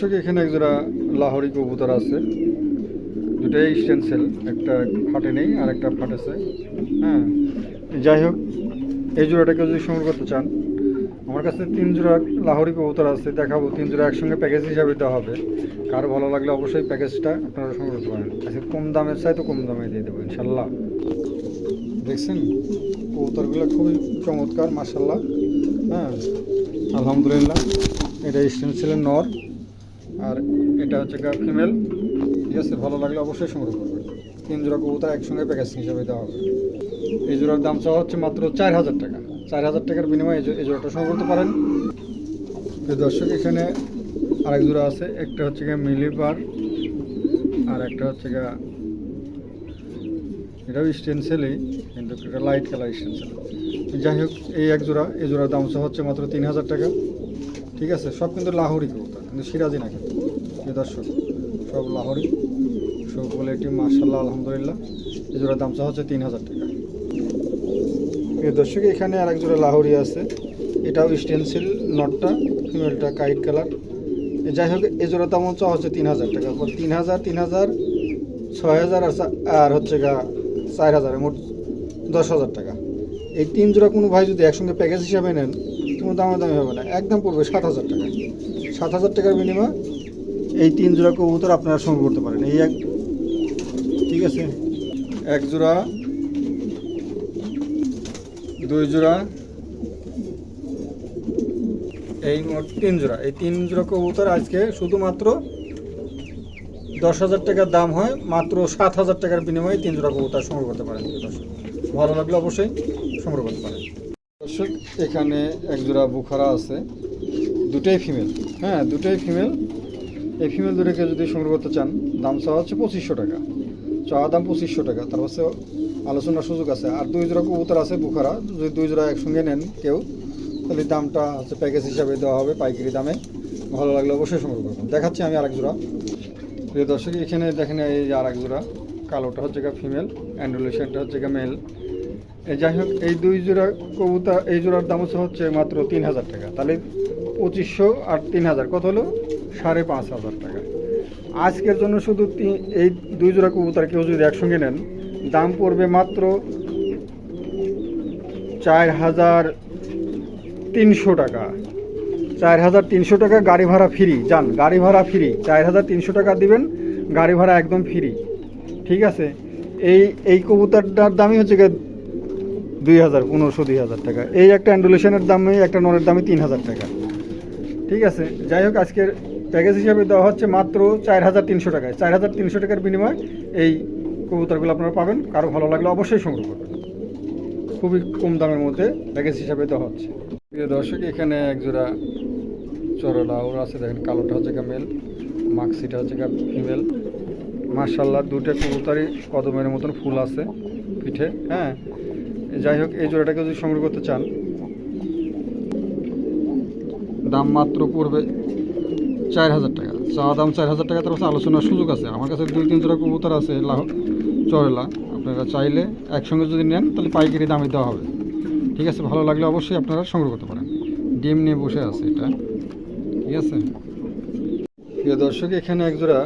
দর্শক, এখানে একজোড়া লাহোরি কবুতর আছে। দুটাই স্টেনসেল একটা ফাটে নেই আর একটা ফাটেছে হ্যাঁ যাই হোক, এই জোড়াটাকে যদি সংগ্রহ করতে চান, আমার কাছে তিন জোড়া লাহোরি কবুতর আছে, দেখাবো, তিন জোড়া একসঙ্গে প্যাকেজ হিসাবে দেওয়া হবে। কারও ভালো লাগলে অবশ্যই প্যাকেজটা আপনারা সংগ্রহ করতে পারেন। আচ্ছা কম দামের চাই তো কম দামে দিয়ে দেবো ইনশাল্লাহ দেখছেন? কবুতরগুলো খুবই চমৎকার মাসাল্লাহ হ্যাঁ আলহামদুলিল্লাহ, এটা স্টেনসিলের নর। আর এটা হচ্ছে গা ফিমেল ঠিক আছে, ভালো লাগলে অবশ্যই সংগ্রহ করবেন তিন জোড়া কবুতর একসঙ্গে প্যাকেজ হিসাবে দেওয়া হবে। এই জোড়ার দাম চাওয়া হচ্ছে মাত্র চার হাজার টাকা। চার হাজার টাকার বিনিময়ে এই জোড়াটা সংগ্রহ করতে পারেন। দর্শক, এখানে আরেক জোড়া আছে। একটা হচ্ছে গিয়ে মিলিবার আর একটা হচ্ছে গা এটাও স্টেনসেলই কিন্তু এটা লাইট কালার স্টেনসেল যাই হোক, এই এক জোড়া, এই জোড়ার দাম হচ্ছে মাত্র তিন হাজার টাকা। ঠিক আছে, সব কিন্তু লাহোরি কবুতর, কিন্তু সিরাজি না কিন্তু। দর্শক, সব লাহোরি, সব কোয়ালিটি মার্শাল্লাহ আলহামদুলিল্লাহ। এই জোড়ার দাম চাওয়া হচ্ছে তিন হাজার টাকা। এই দর্শক, এখানে আরেক জোড়া লাহোরি আছে। এটাও স্টেনসিল নটটা, ফিমেলটা কাইট কালার। যাই হোক জোড়ার দাম চাওয়া হচ্ছে তিন হাজার টাকা। তিন হাজার তিন হাজার, ছয় হাজার আর আর হচ্ছে গা চার হাজার মোট দশ হাজার টাকা। এই তিন জোড়া কোনো ভাই যদি একসঙ্গে প্যাকেজ হিসাবে নেন, কোনো দামে দামি হবে না। একদম পড়বে সাত হাজার টাকা সাত হাজার টাকার বিনিময়ে এই তিন জোড়া কবুতর আপনারা সংগ্রহ করতে পারেন। এই এক ঠিক আছে? এক জোড়া দুই জোড়া এই মোট তিন জোড়া। এই তিন জোড়া কবুতর আজকে শুধুমাত্র দশ হাজার টাকার দাম হয় মাত্র সাত হাজার টাকার বিনিময়ে তিন জোড়া কবুতর সংগ্রহ করতে পারেন। দর্শক ভালো লাগলে অবশ্যই সংগ্রহ করতে পারেন। দর্শক এখানে এক জোড়া বুখারা আছে। দুটাই ফিমেল হ্যাঁ দুটাই ফিমেল এই ফিমেল দুটোকে যদি সংগ্রহ করতে চান, দাম চাওয়া হচ্ছে পঁচিশশো টাকা। চাওয়া দাম পঁচিশশো টাকা। তার হচ্ছে আলোচনার সুযোগ আছে। আর দুই জোড়া কবুতর আছে বুখারা। যদি দুই জোড়া একসঙ্গে নেন কেউ, তাহলে দামটা হচ্ছে প্যাকেজ হিসাবে দেওয়া হবে পাইকারি দামে। ভালো লাগলে অবশ্যই সংগ্রহ করবেন। দেখাচ্ছি আমি আরেক জোড়া। প্রিয় দর্শক, এখানে দেখেন এই যে আরেক জোড়া। কালোটা হচ্ছে গা ফিমেল অ্যান্ডুলেশনটা হচ্ছে গা মেল এই যাই হোক, এই দুই জোড়া কবুতর, এই জোড়ার দাম হচ্ছে হচ্ছে মাত্র তিন হাজার টাকা। তাহলে পঁচিশশো আর তিন হাজার। কত হলো? সাড়ে পাঁচ হাজার টাকা। আজকের জন্য শুধু এই দুই জোড়া কবুতর কেউ যদি একসঙ্গে নেন, দাম পড়বে মাত্র চার হাজার তিনশো টাকা। চার হাজার তিনশো টাকা গাড়ি ভাড়া ফ্রি, যান, গাড়ি ভাড়া ফ্রি। চার হাজার তিনশো টাকা দিবেন, গাড়ি ভাড়া একদম ফ্রি। ঠিক আছে? এই এই কবুতরটার দামই হচ্ছে গিয়ে দুই হাজার, পনেরোশো, দুই হাজার টাকা। এই একটা অ্যান্ডুলেশনের দামে, একটা নরের দামে তিন হাজার টাকা। ঠিক আছে, যাই হোক, আজকের প্যাকেজ হিসাবে দেওয়া হচ্ছে মাত্র চার হাজার তিনশো টাকায়। চার হাজার তিনশো টাকার বিনিময়ে এই কবুতরগুলো আপনারা পাবেন। কারও ভালো লাগলে অবশ্যই সংগ্রহ করবেন। খুবই কম দামের মধ্যে প্যাকেজ হিসাবে দেওয়া হচ্ছে। প্রিয় দর্শক, এখানে একজোড়া চরলা ওরা আছে, দেখেন কালোটা হচ্ছে গা মেল মাক্সিটা হচ্ছে গা ফিমেল মার্শাল্লাহ দুটো কবুতরই কদমের মতন ফুল আছে পিঠে হ্যাঁ? যাই হোক, এই জোড়াটাকে যদি সংগ্রহ করতে চান দাম মাত্র পড়বে চার হাজার টাকা। চাওয়া দাম চার হাজার টাকা, তার পাশে আলোচনার সুযোগ আছে। আমার কাছে দুই, তিন জোড়া কবুতর আছে লাহ চরেলা। আপনারা চাইলে একসঙ্গে যদি নেন, তাহলে পাইকারি দামে দেওয়া হবে। ঠিক আছে, ভালো লাগলে অবশ্যই আপনারা সংগ্রহ করতে পারেন। ডিম নিয়ে বসে আছে এটা। ঠিক আছে? প্রিয় দর্শক, এখানে এক জোড়া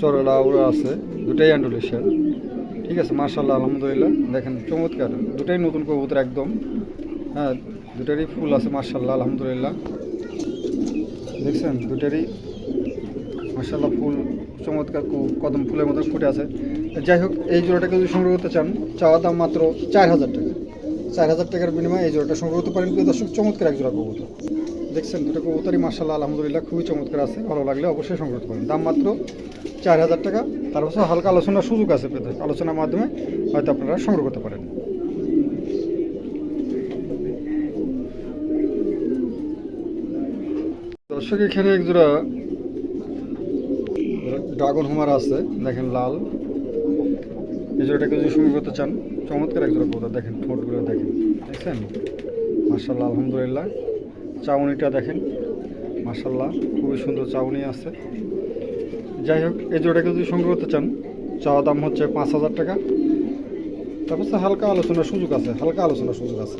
চরলা ওরা আছে, দুটাই অ্যান্ডুলেশন ঠিক আছে মার্শাল্লাহ আলহামদুলিল্লাহ। দেখেন, চমৎকার। দুটাই নতুন কবুতর একদম। হ্যাঁ দুটারই ফুল আছে মার্শাল্লাহ আলহামদুলিল্লাহ। দেখছেন, দুটারই মার্শাল্লাহ ফুল, চমৎকার কদম ফুলের মতো ফুটে আছে। যাই হোক, এই জোড়াটাকে যদি সংগ্রহ করতে চান, চাওয়া দাম মাত্র চার হাজার টাকা। চার হাজার টাকার বিনিময়ে এই জোড়াটা সংগ্রহ করতে পারেন। প্রিয় দর্শক, চমৎকার এক জোড়া কবুতর। দেখছেন, দুটো কবুতরই মার্শাল্লাহ আলহামদুলিল্লাহ, খুবই চমৎকার আছে। ভালো লাগলে অবশ্যই সংগ্রহ করতে পারেন। দাম মাত্র চার হাজার টাকা। তার পাশে হালকা আলোচনার সুযোগ আছে আলোচনার মাধ্যমে হয়তো আপনারা সংগ্রহ করতে পারেন। দর্শক, এখানে এক জোড়া ড্রাগন হুমার আছে, দেখেন লাল। এই জোড়াটাকে যদি সংগ্রহ করতে চান, চমৎকার এক জোড়া দেখেন ঠোঁটগুলো দেখেন, দেখছেন? মার্শাল্লাহ আলহামদুলিল্লাহ। চাউনিটা দেখেন মার্শাল্লাহ খুবই সুন্দর চাউনি আছে। যাই হোক, এই জোড়াটাকে যদি সংগ্রহ করতে চান, চাওয়া দাম হচ্ছে পাঁচ হাজার টাকা। তারপর হালকা আলোচনার সুযোগ আছে, হালকা আলোচনার সুযোগ আছে।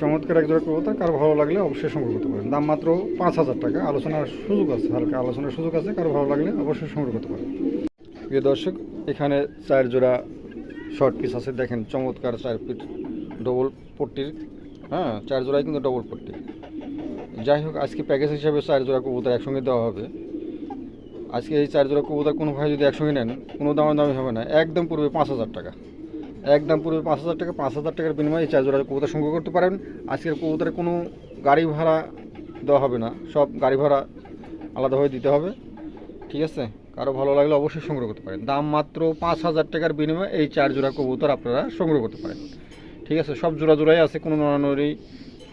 চমৎকার এক জোড়া কবুতর, কারও ভালো লাগলে অবশ্যই সংগ্রহ করতে পারেন। দাম মাত্র পাঁচ হাজার টাকা। আলোচনার সুযোগ আছে, হালকা আলোচনার সুযোগ আছে, কারও ভালো লাগলে অবশ্যই সংগ্রহ করতে পারেন। প্রিয় দর্শক, এখানে চার জোড়া শর্ট পিস আছে। দেখেন চমৎকার চার পিট ডবল পট্টির। হ্যাঁ চার জোড়াই কিন্তু ডবল পট্টি। যাই হোক, আজকে প্যাকেজ হিসাবে চার জোড়া কবুতর একসঙ্গে দেওয়া হবে। আজকে এই চার জোড়া কবুতর কোনো ভাই যদি একসঙ্গে নেন, কোনো দামে দামি হবে না। একদম পূর্বে পাঁচ হাজার টাকা। একদম পূর্বে পাঁচ হাজার টাকা, পাঁচ হাজার টাকার বিনিময়ে চার জোড়া কবুতর সংগ্রহ করতে পারেন। আজকের কবুতরে কোনো গাড়ি ভাড়া দেওয়া হবে না। সব গাড়ি ভাড়া আলাদাভাবে দিতে হবে। ঠিক আছে? কারও ভালো লাগলে অবশ্যই সংগ্রহ করতে পারেন। দাম মাত্র পাঁচ হাজার টাকার বিনিময়ে এই চার জোড়া কবুতর আপনারা সংগ্রহ করতে পারেন। ঠিক আছে? সব জোড়া জোড়াই আছে, কোনো নড়ানড়ি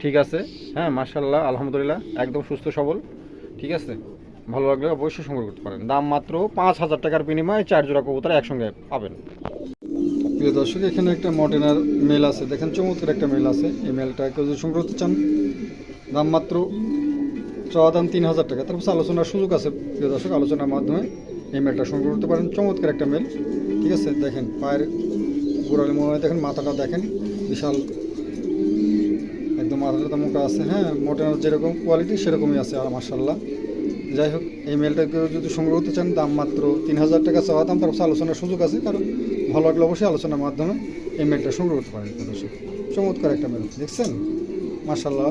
ঠিক আছে। হ্যাঁ মার্শাল্লাহ আলহামদুলিল্লাহ, একদম সুস্থ সবল। ঠিক আছে? ভালো লাগলে অবশ্যই সংগ্রহ করতে পারেন। দাম মাত্র পাঁচ হাজার টাকার বিনিময়ে চার জোড়া কবুতর একসঙ্গে পাবেন। প্রিয় দর্শক, এখানে একটা মডেনার মেল আছে। দেখেন, চমৎকার একটা মেল আছে। এই মেলটা কেউ যদি সংগ্রহ করতে চান, দাম মাত্র চাওয়া দাম তিন হাজার টাকা। তারপর আলোচনার সুযোগ আছে, প্রিয় দর্শক, আলোচনার মাধ্যমে এই মেলটা সংগ্রহ করতে পারেন। চমৎকার একটা মেল ঠিক আছে, দেখেন, পায়ের গোড়ালি মনে দেখেন, মাথাটা দেখেন, বিশাল, একদম মাথাটা মোটা আছে। হ্যাঁ মোটানোর যেরকম কোয়ালিটি সেরকমই আছে, আর মার্শাল্লাহ যাই হোক, এই মেলটা কেউ যদি সংগ্রহ করতে চান, দাম মাত্র তিন হাজার টাকা চাওয়া দাম তারপর আলোচনার সুযোগ আছে, কারণ ভালো লাগলে অবশ্যই আলোচনার মাধ্যমে এই মেলটা সংগ্রহ করতে পারেন। দর্শক চমৎকার একটা মেল দেখছেন? মার্শাল্লাহ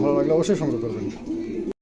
ভালো লাগলে অবশ্যই সংগ্রহ করবেন।